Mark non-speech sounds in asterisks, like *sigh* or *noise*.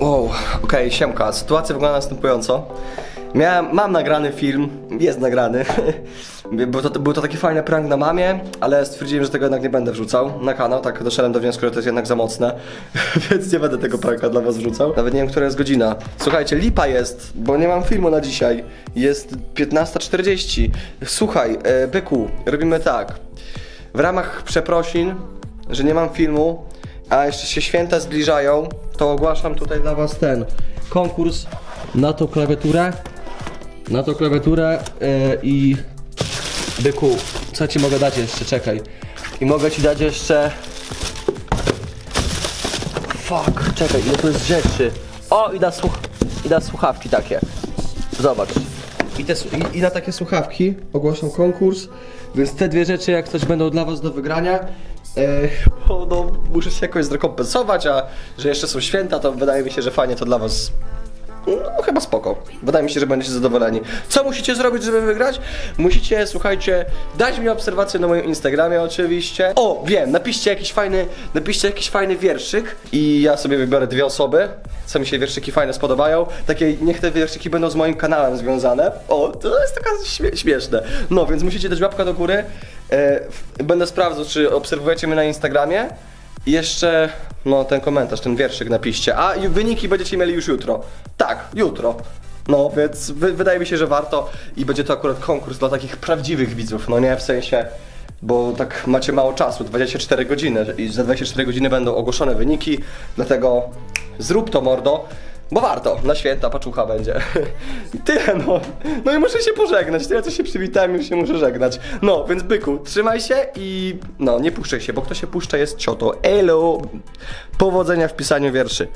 Wow, okej, siemka. Sytuacja wygląda następująco. Miałem, mam nagrany film, jest nagrany. *laughs* Był to, był to taki fajny prank na mamie, ale stwierdziłem, że tego jednak nie będę wrzucał na kanał. Tak doszedłem do wniosku, że to jest jednak za mocne, *laughs* więc nie będę tego pranka dla was wrzucał. Nawet nie wiem, która jest godzina. Słuchajcie, lipa jest, bo nie mam filmu na dzisiaj. Jest 15.40. Słuchaj, e, byku, robimy tak. W ramach przeprosin, że nie mam filmu, a jeszcze się święta zbliżają, to ogłaszam tutaj dla was ten konkurs na tą klawiaturę. Na tą klawiaturę yy, i byku, co ci mogę dać jeszcze? Czekaj. I mogę ci dać jeszcze. Fuck, czekaj, ile tu jest rzeczy. O, i na, słuch... i na słuchawki takie. Zobacz. I, te, i, I na takie słuchawki ogłaszam konkurs, więc te dwie rzeczy jak coś będą dla was do wygrania. Bo no, muszę się jakoś zrekompensować, a że jeszcze są święta, to wydaje mi się, że fajnie to dla was no chyba spoko. Wydaje mi się, że będziecie zadowoleni. Co musicie zrobić, żeby wygrać? Musicie, słuchajcie, dać mi obserwację na moim Instagramie oczywiście. O, wiem, napiszcie jakiś fajny, napiszcie jakiś fajny wierszyk i ja sobie wybiorę dwie osoby, co mi się wierszyki fajne spodobają. Takie, niech te wierszyki będą z moim kanałem związane. O, to jest taka śmie śmieszne. No, więc musicie dać łapkę do góry. E, będę sprawdzał, czy obserwujecie mnie na Instagramie. I jeszcze, no ten komentarz, ten wierszyk napiszcie. A wyniki będziecie mieli już jutro. Tak, jutro. No, więc wy, wydaje mi się, że warto i będzie to akurat konkurs dla takich prawdziwych widzów, no nie w sensie, bo tak macie mało czasu, 24 godziny i za 24 godziny będą ogłoszone wyniki, dlatego zrób to mordo. Bo warto, na święta paczucha będzie. *laughs* Tyle no. No i muszę się pożegnać. Tyle co się przywitałem, już się muszę żegnać. No, więc byku, trzymaj się i no, nie puszczaj się, bo kto się puszcza jest cioto. Elo! Powodzenia w pisaniu wierszy.